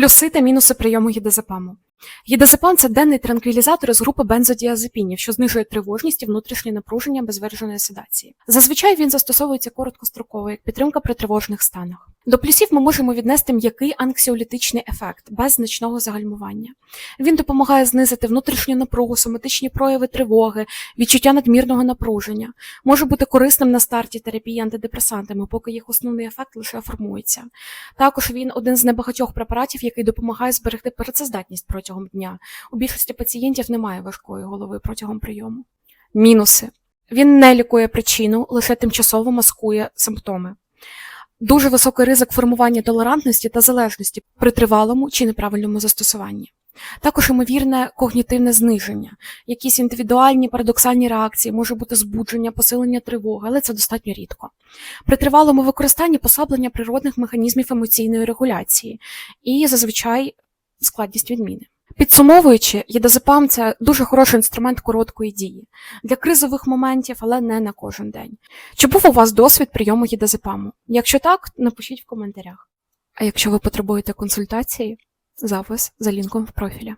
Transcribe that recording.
Плюси та мінуси прийому гідезепаму. Гідезепам – це денний транквілізатор з групи бензодіазепінів, що знижує тривожність і внутрішнє напруження без вираженої седації. Зазвичай він застосовується короткостроково як підтримка при тривожних станах. До плюсів ми можемо віднести м'який анксіолітичний ефект без значного загальмування. Він допомагає знизити внутрішню напругу, соматичні прояви тривоги, відчуття надмірного напруження, може бути корисним на старті терапії антидепресантами, поки їх основний ефект лише формується. Також він один з небагатьох препаратів, який допомагає зберегти працездатність протягом дня. У більшості пацієнтів немає важкої голови протягом прийому. Мінуси: він не лікує причину, лише тимчасово маскує симптоми. Дуже високий ризик формування толерантності та залежності при тривалому чи неправильному застосуванні. Також ймовірне когнітивне зниження, якісь індивідуальні парадоксальні реакції, може бути збудження, посилення тривоги, але це достатньо рідко. При тривалому використанні послаблення природних механізмів емоційної регуляції і зазвичай складність відміни. Підсумовуючи, єдазепам це дуже хороший інструмент короткої дії для кризових моментів, але не на кожен день. Чи був у вас досвід прийому єдозепаму? Якщо так, напишіть в коментарях. А якщо ви потребуєте консультації, запис за лінком в профілі.